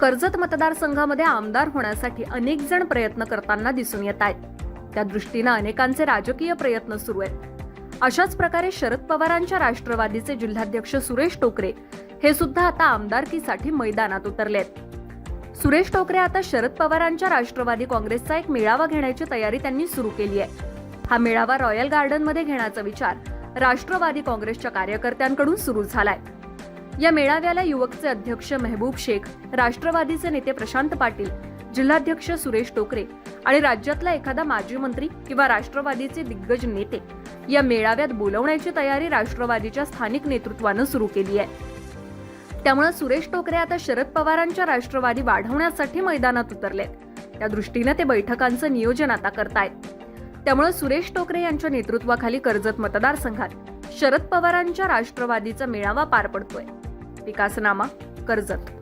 कर्जत मतदारसंघामध्ये आमदार होण्यासाठी अनेक जण प्रयत्न करताना दिसून येत आहेत. त्या दृष्टीनं अनेकांचे राजकीय प्रयत्न सुरू आहेत. अशाच प्रकारे शरद पवारांच्या राष्ट्रवादीचे जिल्हाध्यक्ष सुरेश टोकरे हे सुद्धा आता आमदारकीसाठी मैदानात उतरलेत सुरेश टोकरे आता शरद पवारांच्या राष्ट्रवादी काँग्रेसचा एक मेळावा घेण्याची तयारी त्यांनी सुरू केली आहे. हा मेळावा रॉयल गार्डनमध्ये घेण्याचा विचार राष्ट्रवादी काँग्रेसच्या कार्यकर्त्यांकडून सुरू झालाय. या मेळाव्याला युवकचे अध्यक्ष मेहबूब शेख राष्ट्रवादीचे नेते प्रशांत पाटील जिल्हाध्यक्ष सुरेश टोकरे आणि राज्यातला एखादा माजी मंत्री किंवा राष्ट्रवादीचे दिग्गज नेते या मेळाव्यात बोलवण्याची तयारी राष्ट्रवादीच्या स्थानिक नेतृत्वानं सुरू केली आहे. त्यामुळे सुरेश टोकरे आता शरद पवारांच्या राष्ट्रवादी वाढवण्यासाठी मैदानात उतरलेत. त्या दृष्टीनं ते बैठकांचं नियोजन आता करतायत. त्यामुळे सुरेश टोकरे यांच्या नेतृत्वाखाली कर्जत मतदारसंघात शरद पवारांच्या राष्ट्रवादीचा मेळावा पार पडतोय. विकासनामा कर्जत.